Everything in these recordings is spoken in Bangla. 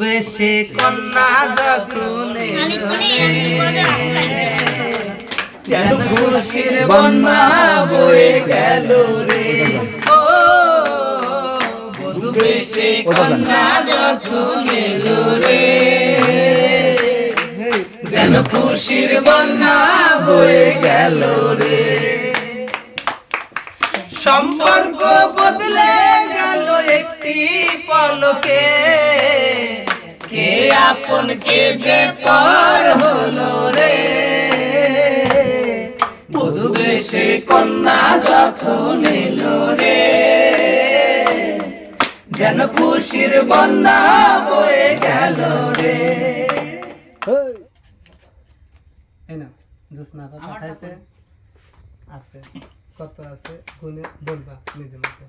বেশে কন্যা যখন যেন খুশির বন্যা বয়ে গেল রে। ও বধূ বেশে কন্যা যখন এলো রে। যেন খুশির বন্যা বয়ে গেল রে। সম্পর্ক বদলে গেল একটি পলকে। আপন কে যে পর হলো রে? বধু বেশে কন্যা যখন এলো রে? যেন খুশির বন্যা বয়ে গেল রে। পাঠাইছে আছে কত আছে? গুনে বলবা নিজে মতো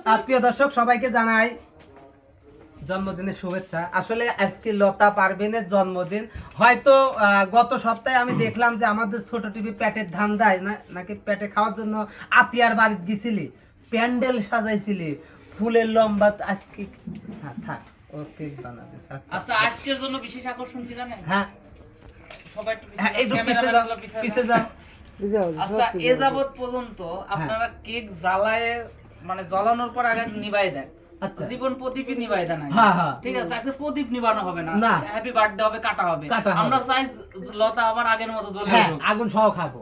মানে দর্শক সবাইকে জানাই জন্মদিনের শুভেচ্ছা আসলে আজকে লতা পারভিনের জন্মদিন হয়তো আহ, গত সপ্তাহে আমি দেখলাম যে আমাদের ছোট টিভি পেটের ধান দেয় না নাকি পেটে খাওয়ার জন্য আতিয়ার বাড়িতে গেছিলি। প্যান্ডেল সাজাইছিলি। ফুলের লম্বা আজকে হ্যাঁ থাক ও কেক বানাবে আচ্ছা। আচ্ছা আজকের জন্য বিশেষ আকর্ষণ কি জানেন? হ্যাঁ। সবাই একটু পিছে হ্যাঁ যাও, পিছে যাও পিছে পিছে যাও। যাও। আচ্ছা এ যাবৎ পর্যন্ত আপনারা কেক জ্বালায় মানে জ্বালানোর পর আগে নিভাই দেন। আচ্ছা। জীবন প্রদীপই নিভাই দেন। হ্যাঁ হ্যাঁ। ঠিক আছে আজকে প্রদীপ নিবানো হবে না। না। হ্যাপি বার্থডে হবে কাটা হবে। আমরা চাই লতা আবার আগের মতো জ্বলে হ্যাঁ আগুন সহ খাব।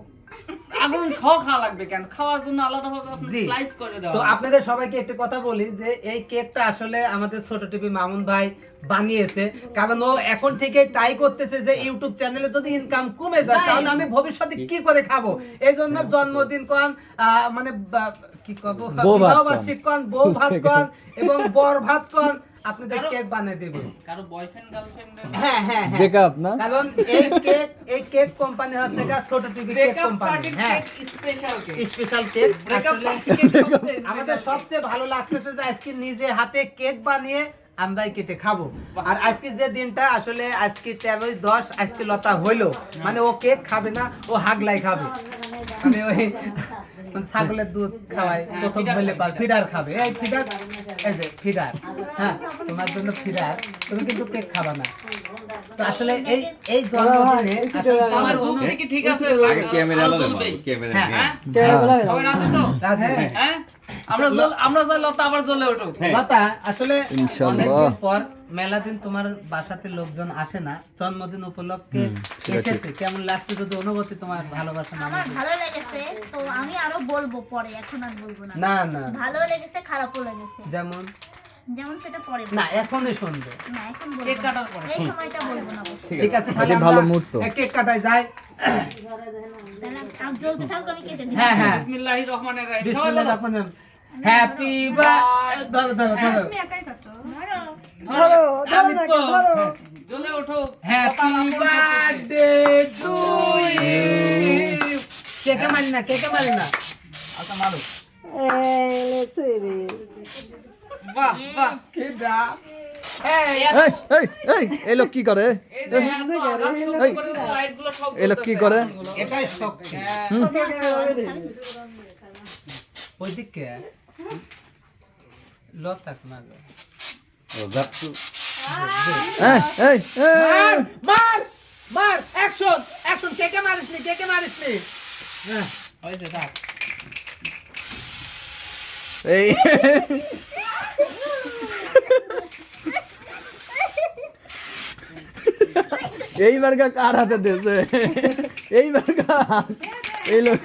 আগুন শ খাওয়া লাগবে কেন? খাওয়ার জন্য আলাদা ভাবে আপনি স্লাইস করে তো আপনাদের সবাইকে একটা কথা বলি যে এই কেকটা আসলে আমাদের ছোট টিভি মামুন ভাই বানিয়েছে। কারণ ও এখন থেকে ট্রাই করতেছে যে ইউটিউব চ্যানেলে যদি ইনকাম কমে যায় তাহলে আমি ভবিষ্যতে কি করে খাব? এই জন্য জন্মদিন কন আহ, মানে কি কব? কন। বার্ষিক কন। বউ ভাত কন এবং বর ভাত কন। আপনাদের কেক বানিয়ে দেব কারও বয়ফ্রেন্ড গার্লফ্রেন্ড হ্যাঁ হ্যাঁ হ্যাঁ। ব্রেকআপ না? কারণ এই কেক এই কেক কোম্পানি হচ্ছে গা ছোট টিভি কেক কোম্পানি হ্যাঁ। Special cake special cake breakup আসলে- পার্টি কেক সবচেয়ে আমাদের সবচেয়ে ভালো লাগতেছে যে আজকে নিজে হাতে কেক বানিয়ে আমরাই কেটে খাব। আর আজকে যে দিনটা আসলে আজকে তেরোই দশ আজকে লতা হইল। মানে ও কেক খাবে না ও হাগলাই খাবে। মানে ওই ছাগলের দুধ খাওয়াই প্রথম ফিডার হইলে খাবে, পাল ফিডার খাবে। এই ফিডার এই যে ফিডার। হ্যাঁ তোমার জন্য ফিডার। তুমি কিন্তু কেক খাবা না। তো আসলে এই এই জন্মদিনে আমার তোমার অনুভূতি কি ঠিক আছে? আগে ক্যামেরা আলো ক্যামেরা হ্যাঁ। হ্যাঁ। হ্যাঁ। তো? হ্যাঁ। আমরা জ্বল- আমরা যাই লতা আবার জ্বলে লতা আসলে। অনেকদিন পর মেলা দিন তোমার বাসাতে লোকজন আসে না। জন্মদিন উপলক্ষে এসেছে। কেমন লাগছে যদি অনুভূতি তোমার ভালোবাসা না আমার ভালো লেগেছে তো আমি আরও বলব পরে এখন আর বলব না। না না। ভালো লেগেছে খারাপও লেগেছে। যেমন? যেমন সেটা পরে না এখনই শুনবে। না এখন বলব কেক কাটার পরে। এই সময়টা বলব না। ঠিক আছে তাহলে ভালো মুহূর্ত। কেক কাটাই যাই। তাহলে আম জ্বলতে থাকুক আমি কেটে দিই। হ্যাঁ হ্যাঁ। বিসমিল্লাহির রহমানির রহিম বিসমিল্লাহির রহমানির রহিম হ্যাপি বার্থডে ধরো ধরো ধরো। তুমি একাই কাটো। ধরো। আলিপ জ্বলে উঠুক হ্যাপি বার্থডে টু ইউ কেকে মারি না কেকে মারি না। আচ্ছা মারো। এই এই এই লোক কি করে? এই লোক কি করে। এটাই শক্তি। হ্যাঁ। ওই দিকে লো তাক না গো। এই এই এই মার মার অ্যাকশন অ্যাকশন কে কে মারিস নি কে কে মারিস নি হ্যাঁ হয়েছে থাক এই এইবার গা কার হাতে দিয়েছে? এইবার গা এই লোক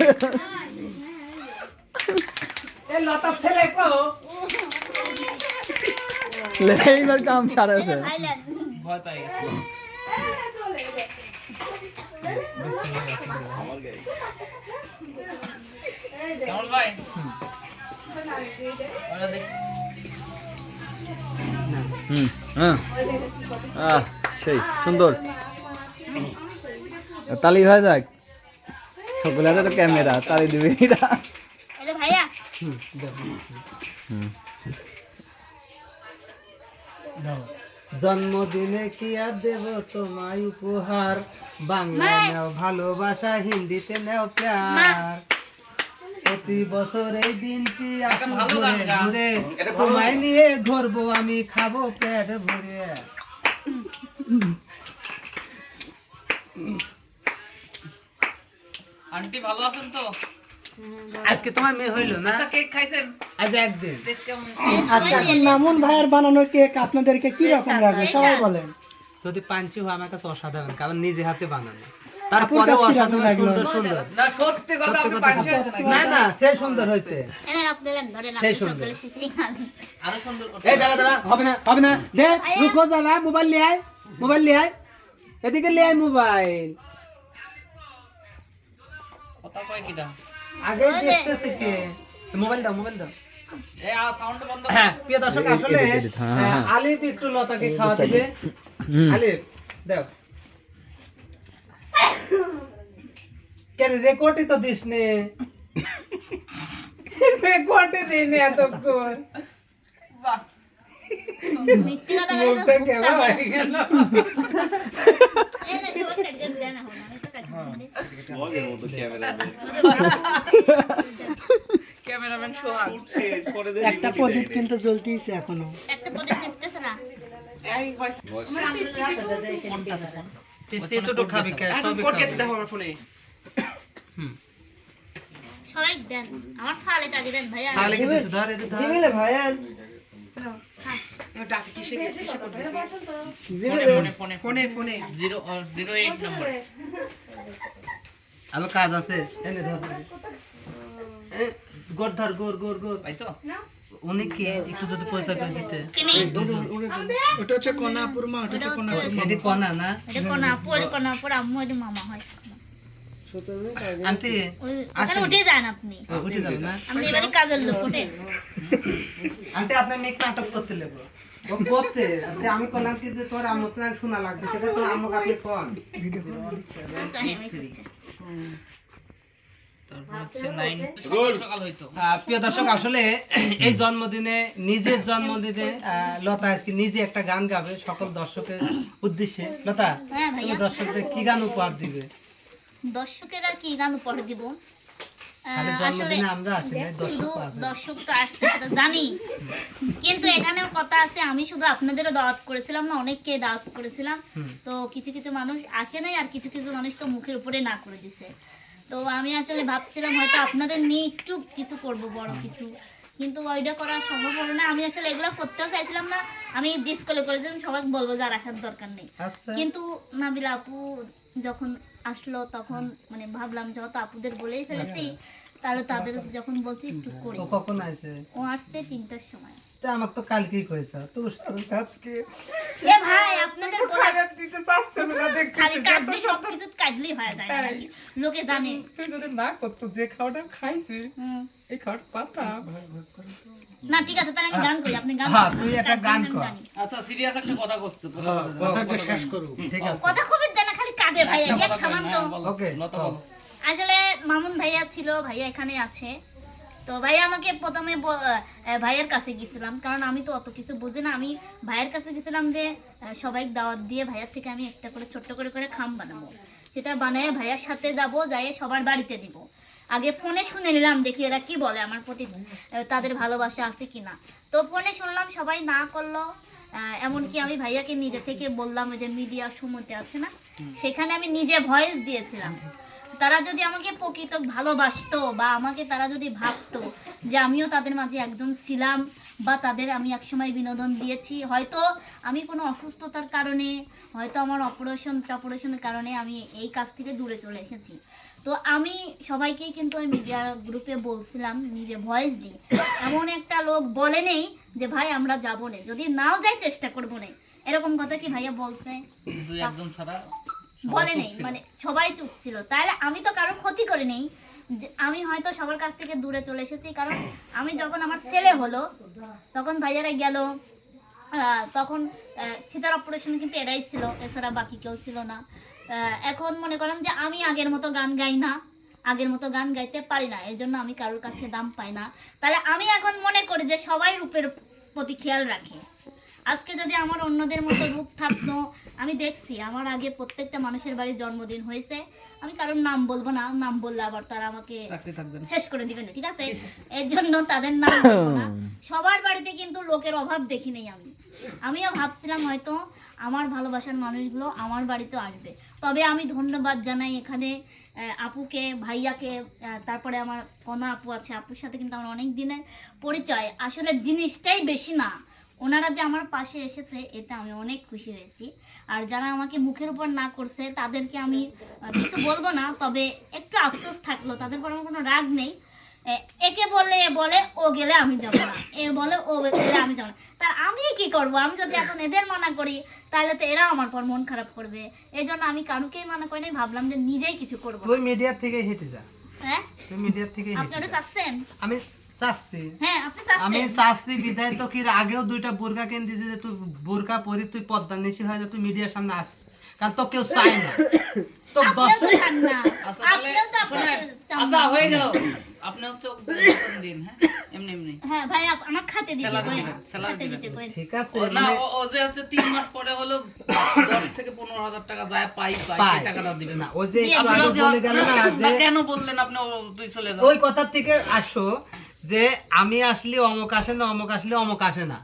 কো। এইবার কাম সারাছে আইল্যান্ড ভয় পাই গেছে কেমন ভাই। ওরা দেখ। হুম হ্যাঁ। আহ সেই সুন্দর। তালি হয়ে যাক। সকলের তো ক্যামেরা তালি দিবি এটা এটা ভাইয়া। হুম, জন্মদিনে কি আর দেব তোমায় উপহার? বাংলা। নেও ভালোবাসা হিন্দিতে নেও প্যার। প্রতি বছর এই দিনটি ঘুরে ঘুরে। তোমায় নিয়ে ঘুরবো আমি খাব পেট ভরে। আন্টি ভালো আছেন তো? আজকে তোমার মেয়ে হইল না? আচ্ছা কেক খাইছেন? আজ একদিন। আচ্ছা মামুন ভাইয়ের বানানো কেক আপনাদেরকে কি রকম লাগে সবাই বলেন। যদি পাঞ্চি হয় আমার কাছে অসাধারণ কারণ নিজে হাতে বানানো। আপুর তারপরে অসাধারণ সুন্দর সুন্দর। না সত্যি কথা আপনি পাঁচশো হয়েছে না না সে সুন্দর হয়েছে। এনে আপনাদের ধরে না সেই আপনি সুন্দর। সকালে শিখলি আমি আরও সুন্দর এই দাদা দাদা হবে না হবে না। দে রুকো যাবা মোবাইল নিয়ে আয় মোবাইল নিয়ে আয়। এদিকে নিয়ে আয় মোবাইল। কথা কয় কিটা? আগে ওই যে। দেখতেছে কে? মোবাইল দাও মোবাইল দাও। হ্যাঁ প্রিয় দর্শক আসলে edit, হ্যাঁ, হ্যাঁ। আলিফ একটু লতাকে খাওয়া দিবে। আলিফ দাও। কেন রেকর্ডই তো দিস নে? রেকর্ডই দিই নে এতক্ষণ। হয়ে একটা প্রদীপ কিন্তু জ্বলতেইছে এখনও। একটা পদে নিতেছ না খাবি। হুম। দেন আমার সালে ভাইয়া। কি এতে ধর। জিমিলে ফোনে ফোনে ফোনে নম্বর। আরও কাজ আছে। এনে ধর। এ, গোর ধর গোর গোর গোর। পাইছো? উনি কে একটু যদি পয়সা করে দিতে। ওটা হচ্ছে কোনাপুর মা ওটা হচ্ছে কোনাপুর এটি কনা না? এটা কোনা পরে কোনা পরে আম্মু এটা মামা হয়। আন্টি আসেন। উঠে যান আপনি। উঠে যাবে না? আমি এবারে কাজের লোক উঠে। আন্টি আপনার মেয়ে নাটক করতে লেবো। ও আন্টি আমি করলাম কি যে তোর আম্মু তো শোনা আছে তোর আম্মুকে আপনি কন? প্রিয় দর্শক আসলে এই জন্মদিনে নিজের জন্মদিনে লতা আজকে নিজে একটা গান গাবে সকল দর্শকের উদ্দেশ্যে। লতা হ্যাঁ তুমি ভাইয়া দর্শকদের কি গান উপহার দিবে? দর্শকের কি গান উপহার দিব? আহ, খালি আসলে জন্মদিনে আমরা আসি না শুধু দর্শক তো আসছে জানি। কিন্তু এখানেও কথা আছে আমি শুধু আপনাদেরও দাওয়াত করেছিলাম না অনেককে দাওয়াত করেছিলাম। তো কিছু কিছু মানুষ আসে নাই আর কিছু কিছু মানুষ তো মুখের উপরে না করে দিছে। তো আমি আসলে ভাবছিলাম হয়তো আপনাদের নিয়ে একটু কিছু করব বড় কিছু। কিন্তু ওইটা করা সম্ভব হলো না। আমি আসলে এগুলো করতেও চাইছিলাম না। আমি ডিসকলে করেছিলাম সবাই বলব যে আর আসার দরকার নেই। আচ্ছা। কিন্তু নাবিলা আপু যখন আসলো তখন মানে ভাবলাম যেহেতু আপুদের বলেই ফেলেছি তাহলে তাদের যখন বলছি একটু করি। ও আসছে তিনটার সময়। তা আমাকে তো কালকেই কইছা তো এ ভাই আপনাদের দিতে চাচ্ছে না খালি কাঁদলে সব কিছু কাঁদলেই হয়ে যায় লোকে জানে। তুই যদি না করতো যে খাওয়াটা খাইছি এই খাওয়াটা পাতা। না ঠিক আছে তাহলে আমি গান করি আপনি গান হ্যাঁ, তুই একটা গান কর। আচ্ছা সিরিয়াস একটা কথা করছে কথাটা শেষ করু ঠিক আছে। কথা কবি দেন খালি কাঁদে ভাই এক থামান তো। ওকে বলো। আসলে মামুন ভাইয়া ছিল ভাইয়া এখানে আছে। তো ভাইয়া আমাকে প্রথমে ভাইয়ের কাছে গেছিলাম। কারণ আমি তো অত কিছু বুঝি না। আমি ভাইয়ের কাছে গেছিলাম যে সবাই দাওয়াত দিয়ে ভাইয়ার থেকে আমি একটা করে ছোট্ট করে করে খাম বানাবো। সেটা বানায় ভাইয়ার সাথে যাব যাই সবার বাড়িতে দিব। আগে ফোনে শুনে নিলাম দেখি এরা কি বলে আমার প্রতি তাদের ভালোবাসা আছে কিনা। তো ফোনে শুনলাম সবাই না করল। এমনকি আমি ভাইয়াকে নিজে থেকে বললাম ওই যে মিডিয়া সময়তে আছে না সেখানে আমি নিজে ভয়েস দিয়েছিলাম। তারা যদি আমাকে প্রকৃত ভালোবাসতো বা আমাকে তারা যদি ভাবতো যে আমিও তাদের মাঝে একজন ছিলাম বা তাদের আমি একসময় বিনোদন দিয়েছি, হয়তো আমি কোনো অসুস্থতার কারণে, হয়তো আমার অপারেশন অপারেশনের কারণে আমি এই কাজ থেকে দূরে চলে এসেছি। তো আমি সবাইকেই কিন্তু ওই মিডিয়া গ্রুপে বলছিলাম, নিজে ভয়েস দিই। এমন একটা লোক বলে নেই যে, ভাই, আমরা যাব না। যদি নাও যাই, চেষ্টা করব না। এরকম কথা কি ভাইয়া বলছে? বলে নেই মানে সবাই চুপ ছিল তাহলে আমি তো কারোর ক্ষতি করে নেই। আমি হয়তো সবার কাছ থেকে দূরে চলে এসেছি কারণ আমি যখন আমার ছেলে হলো তখন ভাইয়ারা গেল তখন সীতার অপারেশন কিন্তু এরাই ছিল এছাড়া বাকি কেউ ছিল না। এখন মনে করেন যে আমি আগের মতো গান গাই না আগের মতো গান গাইতে পারি না এর জন্য আমি কারোর কাছে দাম পাই না। তাহলে আমি এখন মনে করি যে সবাই রূপের প্রতি খেয়াল রাখে। আজকে যদি আমার অন্যদের মতো রূপ থাকতো আমি দেখছি আমার আগে প্রত্যেকটা মানুষের বাড়ির জন্মদিন হয়েছে। আমি কারোর নাম বলব না নাম বললে আবার তারা আমাকে শেষ করে দিবেন ঠিক আছে। এর জন্য তাদের নাম বলব না। সবার বাড়িতে কিন্তু লোকের অভাব দেখি নেই আমি। আমিও ভাবছিলাম হয়তো আমার ভালোবাসার মানুষগুলো আমার বাড়িতে আসবে। তবে আমি ধন্যবাদ জানাই এখানে আহ, আপুকে ভাইয়াকে আহ, তারপরে আমার কনা আপু আছে আপুর সাথে কিন্তু আমার অনেক দিনের পরিচয়। আসলে জিনিসটাই বেশি না। ওনারা যে আমার পাশে এসেছে এতে আমি অনেক খুশি হয়েছি। আর যারা আমাকে মুখের উপর না করছে তাদেরকে আমি কিছু বলব না তবে একটু আফসোস থাকল তাদের পর আমার কোনো রাগ নেই। একে বললে এ বলে ও গেলে আমি যাব না। এ বলে ও গেলে আমি যাব না। তার আমি কি করব? আমি যদি এখন এদের মানা করি তাহলে তো এরা আমার পর মন খারাপ করবে। এই জন্য আমি কারুকেই মানা করি নাই ভাবলাম যে নিজেই কিছু করব। তুই মিডিয়ার থেকে হেঁটে যা। হ্যাঁ? তুই মিডিয়ার থেকে আপনি হেঁটে চাচ্ছেন আমি চাচ্ছি। হ্যাঁ আমি চাচ্ছি বিদায় তো কি আগেও দুইটা বোরকা কিনে দিয়েছি যে তুই বোরকা পরি তুই পদ্মা নিশি হয়ে তুই মিডিয়ার সামনে আস। কারণ তো কেউ চায় না। তো দশ আপনিও তো চান না। আচ্ছা তাহলে আপনিও তো শুনেন। আপনার চান আচ্ছা না। হয়ে গেল। আপনি হচ্ছে দিন হ্যাঁ? এমনি এমনি। হ্যাঁ ভাই আমার খাতে দিতে Salary কই দিবেন, salary খাতে দিবেন। দিতে কই ঠিক আছে না মানে ও- ও যে হচ্ছে তিন মাস পরে হলো দশ থেকে পনেরো হাজার টাকা যায় পাই পাই টাকাটা দিবেন। না ও যে একটু আপনারা আগে যে বলে গেল না যে কেন বললেন আপনি তুই চলে যাও। ওই কথা থেকে আসো যে আমি আসলে অমুক আসে না অমুক আসলে অমুক আসে না।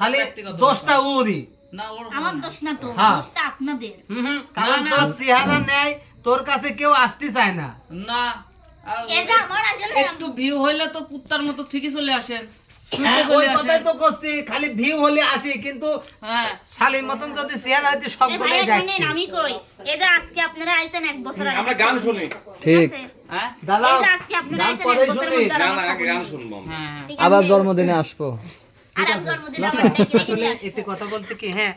খালি দশটা উরি না আমার দোষ না তো। দোষটা আপনাদের। হুম হুম, কারণ না, না। তোর চেহারা নেয় তোর কাছে কেউ আসতে চায় না। না আর এটা আমার আসলে একটু ভিউ হইলে তো কুত্তার মতো ঠিকই চলে আসেন হ্যাঁ, ওই। কথাই তো করছি খালি ভিউ হলে আসি কিন্তু হ্যাঁ। শালির মতন যদি হইতে আমি কই এদের আজকে আপনারা আইছেন এক বছর আমরা গান শুনি। ঠিক। হ্যাঁ? হ্যাঁ। আবার জন্মদিনে আসব। একটি কথা বলতে কি হ্যাঁ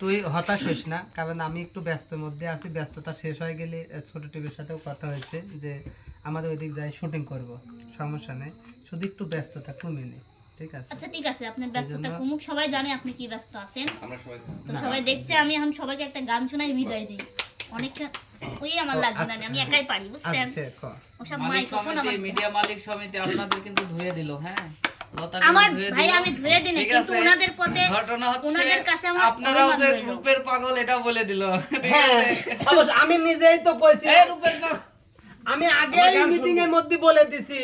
তুই হতাশ হইস না কারণ আমি একটু ব্যস্তের মধ্যে আছি ব্যস্ততা শেষ হয়ে গেলে ছোট টিভির সাথেও কথা হয়েছে যে আমাদের ওইদিক যাই শুটিং করব সমস্যা নেই। শুধু একটু ব্যস্ততা কমে নেই ঠিক আছে? আচ্ছা ঠিক আছে আপনার ব্যস্ততা কমুক। সবাই জানে আপনি কি ব্যস্ত আছেন। আমরা সবাই তো সবাই দেখছে আমি এখন সবাইকে একটা গান শোনাই বিদায় দিই। অনেক ওই আমার লাগবে না আচ্ছা, আমি হ্যাঁ। একাই পারি বুঝছেন? আচ্ছা ওসব মাইক্রোফোন আমার মিডিয়া মালিক সমিতি আপনাদের কিন্তু ধুয়ে দিল হ্যাঁ? আমার ভাই আমি ধুয়ে দিই কিন্তু ওনাদের পথে ঘটনা হচ্ছে ওনাদের কাছে আমার আপনারাও যে রূপের পাগল এটা বলে দিল। ঠিক হ্যাঁ আমি নিজেই তো কইছি। রূপের পাগল। আমি আগে মিটিং এর মধ্যে বলে দিছি।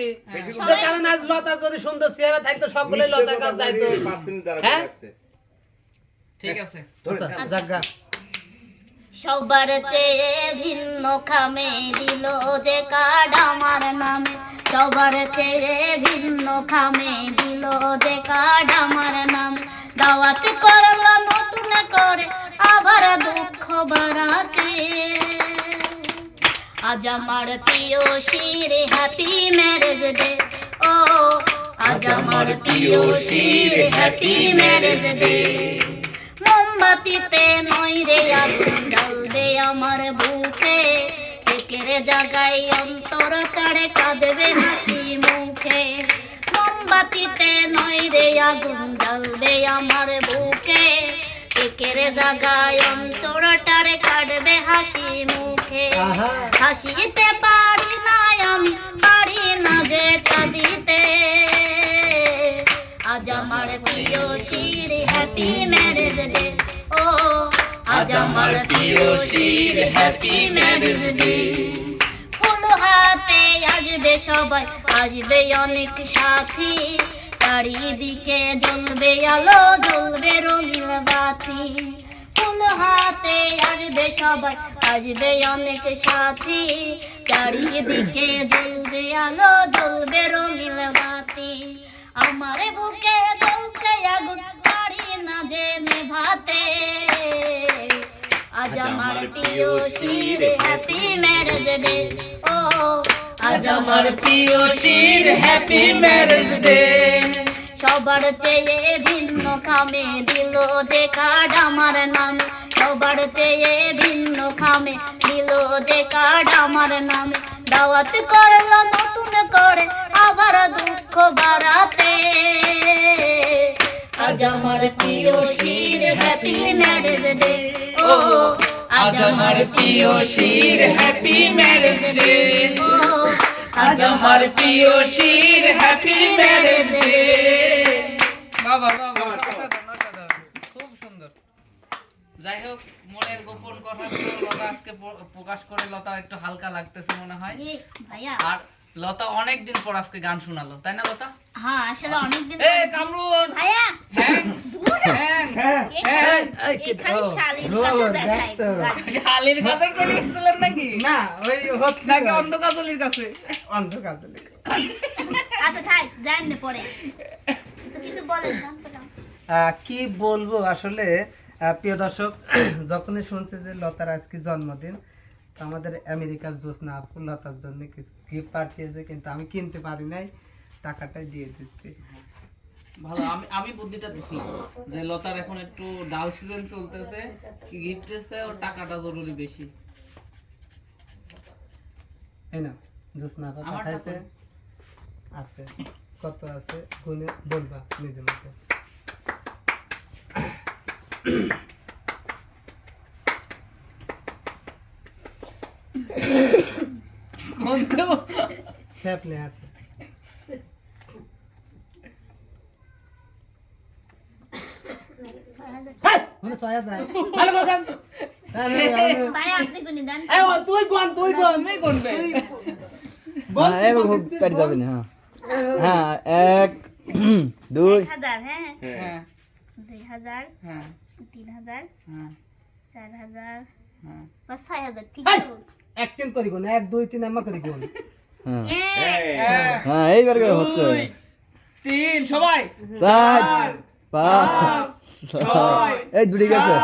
কারণ আজ লতা যদি সুন্দর চেহারা থাকতো সবগুলোই লতা কাজ যাইতো। পাঁচ মিনিট দাঁড়াতে হ্যাঁ? ঠিক আছে। আচ্ছা, জাগা সবার চেয়ে ভিন্ন খামে দিল যে কার্ড আমার নামে। সবার চেয়ে ভিন্ন খামে দিল যে কার্ড আমার নামে। দাওয়াত করল নতুন করে আবার দুঃখ বাড়াতে। আজ আমার প্রিয় শির হ্যাপি ম্যারেজ ডে ও আজ আমার প্রিয় শির হ্যাপি ম্যারেজ ডে মোমবাতিতে নই রে আগুন জ্বলবে আমার বুকে। একের জায়গায় অন্তর তারে কাঁদবে হাসি মুখে। মোমবাতিতে নই রে আগুন জ্বলবে আমার বুকে। একের জায়গায় অন্তর তারে কাঁদবে হাসি মুখে। হাসিতে পারি না আমি পারি না যে কাঁদিতে। আজ আমার প্রিয় শির হ্যাপি ম্যারেজ ডে আজ আমার প্রিয় হ্যাপি ম্যারেজ ডে ফুল হাতে আসবে সবাই, আসবে অনেক সাথী। চারিদিকে জ্বলবে আলো, জ্বলবে রঙিন বাতি। ফুল হাতে আসবে সবাই, আসবে অনেক সাথী। চারিদিকে জ্বলবে আলো, জ্বলবে রঙিন বাতি। আমার বুকে জ্বলছে আগুন না যে নেভাতে আজ আমার প্রিয় শির হ্যাপি ম্যারেজ ডে ও আজ আমার প্রিয় শির হ্যাপি ম্যারেজ ডে সবার চেয়ে ভিন্ন খামে দিল যে কার্ড আমার নামে। সবার চেয়ে ভিন্ন খামে দিল যে কার্ড আমার নামে। দাওয়াত করল নতুন করে আবার দুঃখ বাড়াতে। আজ আমার প্রিয় শির হ্যাপি ম্যারেজ ডে। ও আজ আমার প্রিয় শির হ্যাপি ম্যারেজ ডে। ও আজ আমার প্রিয়সীর হ্যাপি ম্যারেজ ডে। বাবা বাবা। খুব সুন্দর। যাই হোক মনের গোপন কথা লতা আজকে প্রকাশ করে লতা একটু হালকা লাগতেছে মনে হয়। আর লতা অনেক দিন পর আজকে গান শোনালো তাই না লতা? হ্যাঁ আসলে অনেকদিন এ কামরুল! ভাইয়া হ্যাং, হ্যাং, শালির কাছে চলে গেছিলেন নাকি? না ওই হচ্ছে নাকি অন্ধকাজলির কাছে? অন্ধকার আচ্ছা থাক যান না পরে। কিছু বলেন কি বলব আসলে? আহ, প্রিয় দর্শক যখনই শুনছে যে লতার আজকে জন্মদিন তো আমাদের আমেরিকার জোসনা লতার জন্য কিছু গিফট পাঠিয়েছে কিন্তু আমি কিনতে পারি নাই টাকাটাই দিয়ে দিচ্ছি। ভালো আমি আমি বুদ্ধিটা দিছি যে লতার এখন একটু ডাল সিজন চলতেছে কি গিফট এসছে ওর টাকাটা জরুরি বেশি। এই না জোসনা পাঠাইছে। আছে কত আছে? গুনে বলবা নিজের মতো স্যাপলে আছে মানে ছয় হাজার ভালো বাগান ভাইয়া আপনি কোনি দেন তুই কোন তুই কোন তুমি কোনবে হ্যাঁ এক হোক পেট যাবে না হ্যাঁ। হ্যাঁ এক দুই। হাজার হ্যাঁ? হ্যাঁ। দুই হাজার হ্যাঁ। তিন হাজার হ্যাঁ। চার হাজার হ্যাঁ। বা ছয় হাজার ঠিক আছে এক তিন করি কোন এক দুই তিন আমরা করি কোন হ্যাঁ। হ্যাঁ এইবার করে হচ্ছে। তিন সবাই। চার পাঁচ ছয় এই দুটি গেছে।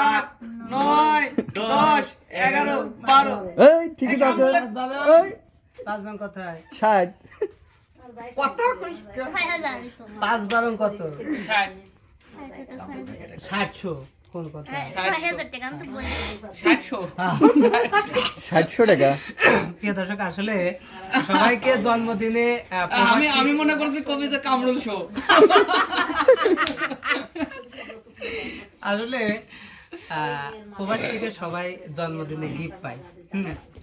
আট নয় দশ এগারো বারো। এই ঠিকই তো আছে। এই পাঁচ বাং কোথায়? ষাট। কত। পাঁচ বারং কত? ষাট। ষাটশো। কোন কথা হ্যাঁ, ষাটশো হ্যাঁ। টাকা? প্রিয় দর্শক আসলে সবাইকে জন্মদিনে আহ, আমি আমি মনে করছি কবিতা কামরুল শো। আসলে প্রবাস থেকে সবাই জন্মদিনে গিফট পায়।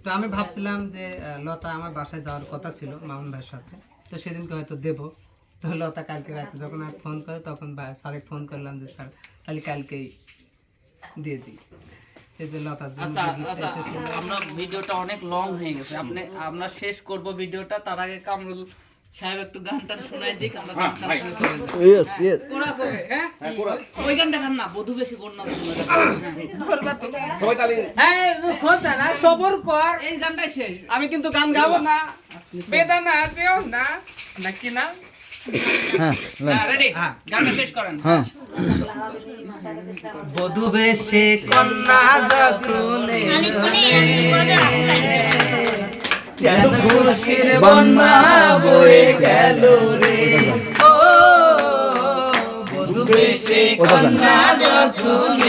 তো আমি ভাবছিলাম যে আহ, লতা আমার বাসায় যাওয়ার কথা ছিল মামুন ভাইয়ের সাথে। তো সেদিনকে হয়তো দেবো। তো লতা কালকে রাতে যখন আমি ফোন করে তখন স্যারে ফোন করলাম যে স্যার তাহলে কালকেই দিয়ে দিই। আচ্ছা আচ্ছা। আমরা ভিডিওটা অনেক লং হয়ে গেছে। আপনি আমরা শেষ করব ভিডিওটা। তার আগে কামরুল সাহেব একটু গানটা শোনাই দিক আমরা গানটা। ইয়েস ইয়েস কোরাস হ্যাঁ? ওই গানটা গান না বধু বেশি বন্যা হ্যাঁ খোঁজ না সবর কর। এই গানটাই শেষ। আমি কিন্তু গান গাবো না। বেদানা আছেও না। নাকি না? হ্যাঁ। রেডি হ্যাঁ। গানটা শেষ করেন। হ্যাঁ। বধু বেশে কন্যা যগুনে যেন খুশির বন্যা বয়ে গেল রে। ও বধু বেশে কন্যা যখন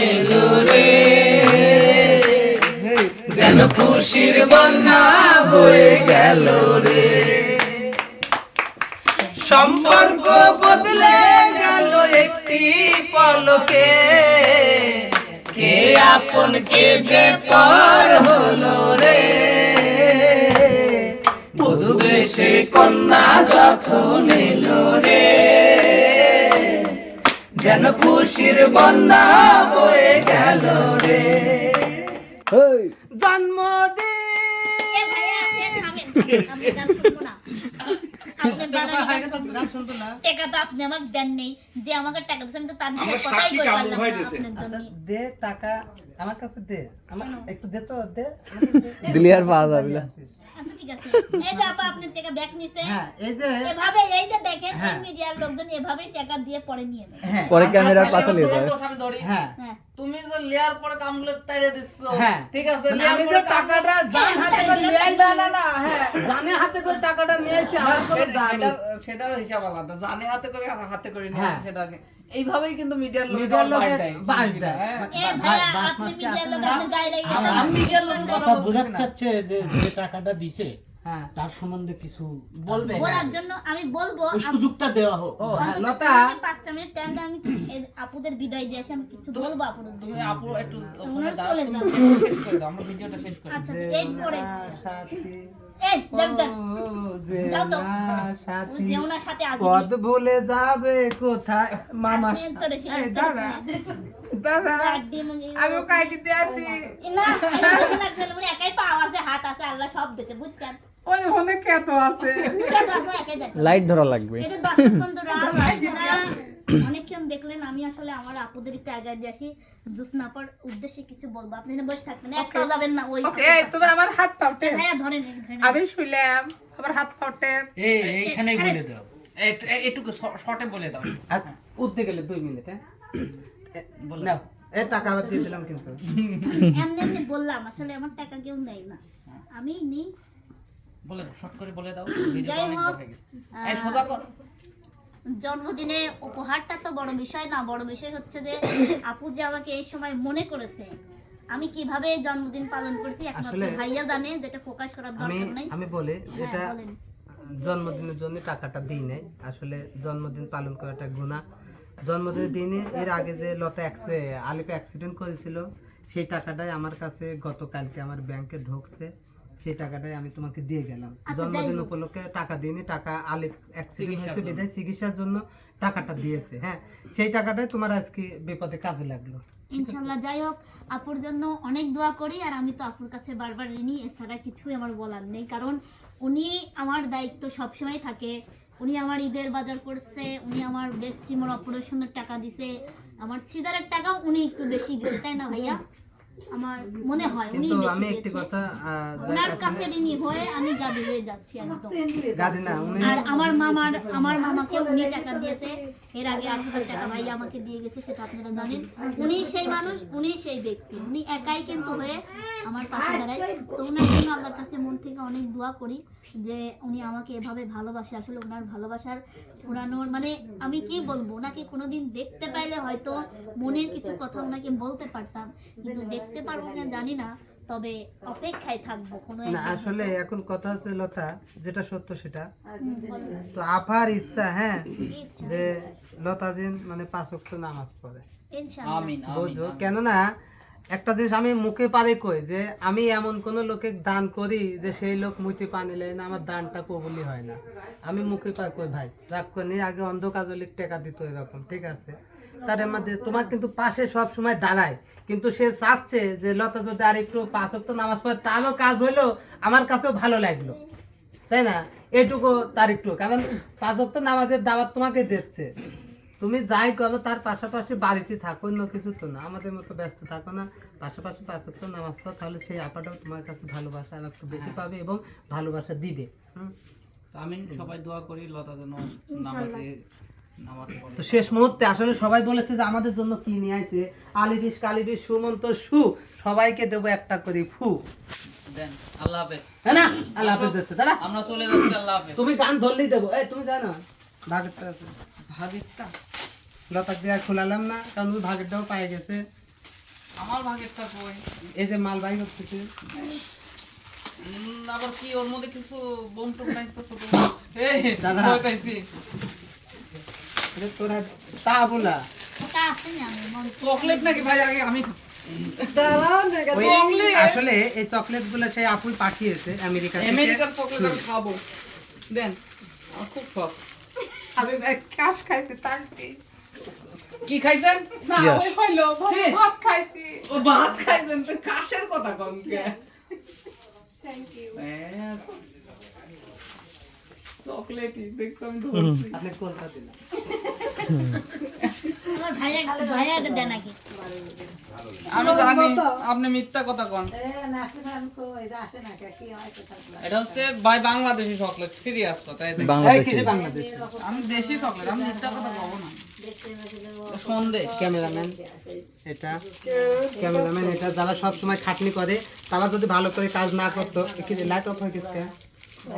রে যেন খুশির বন্যা বয়ে গেল রে। সম্পর্ক বদলে গেল একটি পলকে। কে আপন কে যে পর হলো রে? বধু বেশে কন্যা যখন এলো রে। যেন খুশির বন্যা বয়ে গেল রে। জন্মদিন। আপনি বানান গান টাকা তো আপনি আমাকে দেন নেই। যে আমাকে টাকা দিচ্ছেন তো তার বিষয়ে কথাই কই না আপনার দে টাকা আমার কাছে দে। আমার একটু দে তো দে। দিলি আর পাওয়া যাবে না। আচ্ছা ঠিক আছে। এই যে আপা আপনার টাকা ব্যাক নিছে হ্যাঁ এই যে এভাবে এই যে দেখেন হ্যাঁ। মিডিয়ার লোকজন এভাবেই টাকা দিয়ে পরে নিয়ে নেয়। হ্যাঁ। পরে ক্যামেরার পাশে নিয়ে যাবে হ্যাঁ। হ্যাঁ। তুমি যে লেয়ার পরে কামগুলো হ্যাঁ। ঠিক আছে? মানে লেয়ার পরে টাকাটা জান হাতে করে নিয়ে না না না হ্যাঁ। জানে হাতে করে টাকাটা নিয়ে আমার কোনো দাম সেটার হিসাব আলাদা। জানে হাতে করে আর হাতে করে নিয়ে হ্যাঁ। এইভাবেই কিন্তু মিডিয়ার লোক মিডিয়ার লোকে বাস দেয় হ্যাঁ। মিডিয়ার লোকের কথা বোঝাতে চাচ্ছে যে যে টাকাটা দিছে হ্যাঁ। তার সম্বন্ধে কিছু বলবে? বলার জন্য আমি বলব সুযোগটা দেওয়া হোক। ও হ্যাঁ লতা। আমি পাঁচটা মিনিট টাইম আমি আপুদের বিদায় দিয়ে আসি আমি কিছু বলব আপুদের তুমি আপু একটু আমরা ভিডিওটা শেষ করি। আচ্ছা এই পদ ভুলে যাবে কোথায় মামা। দাদা দাদা আমি আসি না, একাই পাওয়া আছে, হাত আছে, আল্লাহ সব দেখে, বুঝছেন? ওই ওখানে কেত আছে। লাইট ধরা লাগবে। অনেকক্ষণ দেখলেন আমি আসলে আমার আপুদের একটু আগে দিয়ে আসি। জুসনাপার উদ্দেশ্যে কিছু বলব। আপনি না বসে থাকবেন একটাও যাবেন না ওই ওকে তুমি আমার হাত পাউটে ভাইয়া ধরেন ধরেন। আমি শুইলাম আমার হাত পাউটে এই এইখানেই বলে দাও। একটু- একটু শর্টে বলে দাও। উঠতে গেলে দুই মিনিট হ্যাঁ? নাও এই টাকা আবার দিয়ে দিলাম কিন্তু। এমনি এমনি বললাম আসলে আমার টাকা কেউ নেয় না। আমি নিই। বলে দাও শর্ট করে বলে দাও যাই হোক, বড় গেছে। এই সোজা কর জন্মদিনে উপহারটা তো বড় বিষয় না বড় বিষয় হচ্ছে যে আপু যে আমাকে এই সময় মনে করেছে আমি কীভাবে জন্মদিন পালন করছি একমাত্র ভাইয়া জানে যেটা প্রকাশ করার দরকার নাই। আমি বলি যেটা হ্যাঁ জন্মদিনের জন্য টাকাটা দিই নাই। আসলে জন্মদিন পালন করাটা গুণা জন্মদিনের দিনে এর আগে যে লতা অ্যাক্সি- আলিপে অ্যাক্সিডেন্ট করেছিল সেই টাকাটাই আমার কাছে গতকালকে আমার ব্যাংকে ঢুকছে। সেই টাকাটাই আমি তোমাকে দিয়ে গেলাম। আচ্ছা, জন্মদিন উপলক্ষে টাকা দিইনি টাকা আলিপ অ্যাক্সিডেন্ট চিকিৎসার হয়েছে জন্য। চিকিৎসার জন্য টাকাটা দিয়েছে হ্যাঁ। সেই টাকাটাই তোমার আজকে বিপদে কাজে লাগল। ইনশাল্লাহ যাই হোক আপুর জন্য অনেক দোয়া করি আর আমি তো আপুর কাছে বারবার ঋণী এছাড়া কিছুই আমার বলার নেই কারণ উনি আমার দায়িত্ব সবসময় থাকে। উনি আমার ঈদের বাজার করছে উনি আমার বেস্টিমোর অপারেশনের টাকা দিছে। আমার সিদারের টাকাও উনি একটু বেশি দিছে তাই না ভাইয়া? আমার মনে হয় উনি আমি একটি কথা ওনার কাছে ঋণী হয়ে আমি গাড়ি হয়ে যাচ্ছি একদম। গাদি না উনি আর আমার মামার আমার মামাকে উনি টাকা দিয়েছে। এর আগে আট হাজার টাকা ভাই আমাকে দিয়ে গেছে সেটা আপনারা জানেন। উনি সেই মানুষ উনি সেই ব্যক্তি। উনি একাই কিন্তু হয়ে আমার পাশে দাঁড়ায়। তো ওনার জন্য আল্লাহর কাছে মন থেকে অনেক দোয়া করি যে উনি আমাকে এভাবে ভালোবাসে। আসলে ওনার ভালোবাসার পুরানোর মানে আমি কি বলব? ওনাকে কোনোদিন দেখতে পাইলে হয়তো মনের কিছু কথা ওনাকে বলতে পারতাম। কিন্তু দেখতে পারব না জানি না তবে অপেক্ষায় থাকব কোনো না একদিন। আসলে এখন কথা হচ্ছে লতা যেটা সত্য সেটা। তো আপার ইচ্ছা হ্যাঁ কি ইচ্ছা? যে লতাদিন মানে পাঁচ ওয়াক্ত নামাজ পড়ে। বুঝো কেননা একটা জিনিস আমি মুখে পারে কই যে আমি এমন কোন লোকে দান করি যে সেই লোক মুতি পানি লেয় না আমার দানটা কবুলি হয় না। আমি মুখে পার কই ভাই রাগ করে আগে অন্ধ কাজলিক টাকা দিত এরকম ঠিক আছে? তার মধ্যে তোমার কিন্তু পাশে সব সময় দাঁড়ায়। কিন্তু সে চাচ্ছে যে লতা যদি আর একটু পাঁচ ওয়াক্ত নামাজ পড়ে তারও কাজ হইল আমার কাছেও ভালো লাগল। তাই না? এটুকু তার একটু। কারণ পাঁচ ওয়াক্ত নামাজের দাওয়াত তোমাকে দিচ্ছে। তুমি যাই করো তার পাশাপাশি বাড়িতে থাকো অন্য কিছু তো না। আমাদের মতো ব্যস্ত থাকো না। পাশাপাশি পাঁচ ওয়াক্ত নামাজ পড়ো তাহলে সেই আপাটাও তোমার কাছে ভালোবাসা আর একটু বেশি পাবে এবং ভালোবাসা দিবে। হুম। তো আমিন সবাই দোয়া করি লতা যেন নামাজে তো শেষ মুহূর্তে আসলে সবাই বলেছে যে আমাদের জন্য কি নিয়ে আছে আলিবিশ কালিবিশ সুমন্ত সু। সবাইকে দেবো একটা করে ফু। দেন আল্লাহ হাফেজ। হ্যাঁ না? আল্লাহ হাফেজ দিচ্ছে দাদা আমরা চলে যাচ্ছি আল্লাহ হাফেজ। তুমি গান ধরলেই দেবো। এই তুমি জানো ভাগেরটা ভাগেরটা? লতাক দিয়ে খোলালাম না কারণ তুমি ভাগেরটাও পাই গেছে। আমার ভাগেরটা কই? এই যে মাল বাই করতেছে আবার কি ওর মধ্যে কিছু বোম টোম নাই তো ছোট। এই দাদা। পাইছি। তোরা তা বলা। চকলেট নাকি ভাই? আগে আমি আসলে এই চকলেটগুলো সেই আপুই পাঠিয়েছে আমেরিকা আমেরিকার চকলেট আমি খাব। দেন খুব শখ। আমি কাশ খাইছি তাকে কি? খাইছেন? না ওই হইল ভাত খাইছি। ও ভাত খাইছেন তো কাশের কথা কম কে? চকলেটই দেখছ আমি ধরছি আপনি কোনটা দিলেন? আমার ভাইয়া ভাইয়া দেয় নাকি আমি জানি আপনি মিথ্যা কথা কন। এটা হচ্ছে ভাই বাংলাদেশি চকলেট সিরিয়াস কথা এই দেখুন। এই বাংলাদেশে কিছু বাংলাদেশ? আমি দেশি চকলেট আমি মিথ্যা কথা বলব না। সন্দেশ। ক্যামেরাম্যান এটা ক্যামেরাম্যান এটা যারা সব সময় খাটনি করে তারা যদি ভালো করে কাজ না করতো কি লাইট অফ হয়ে গেছে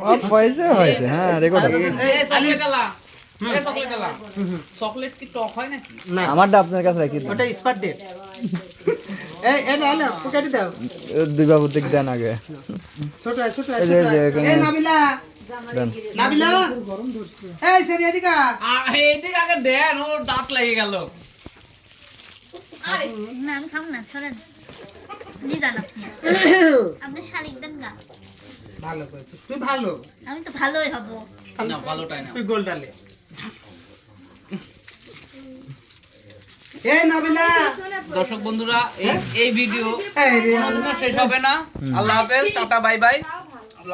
অফ হয়েছে হয়েছে হ্যাঁ রেকর্ড চকলেট আলা। এই চকলেট আলা। চকলেট কি টক হয় নাকি? না। আমারটা আপনার কাছে রাখি ওটা স্পার ডেট। এই এই না না পকেটে দাও। দুই বাবু থেকে দেন আগে। ছোট ছোট আয়, এই যে, ছোট এই যে, আয়। এখানে- এই নাবিলা। নাবিলা। এই সেরি এদিকে আয়। আগে দেন ওর দাঁত লেগে গেল। না আমি খাম না শোনেন জি জান আপনি। আপনি শালিক দেন গা। ভালো করেছিস। তুই ভালো। আমি তো ভালোই হব। না ভালোটাই না। তুই গোলডালে দর্শক বন্ধুরা এই এই ভিডিও এই শেষ হবে না। আল্লাহ হাফেজ টাটা বাই বাই।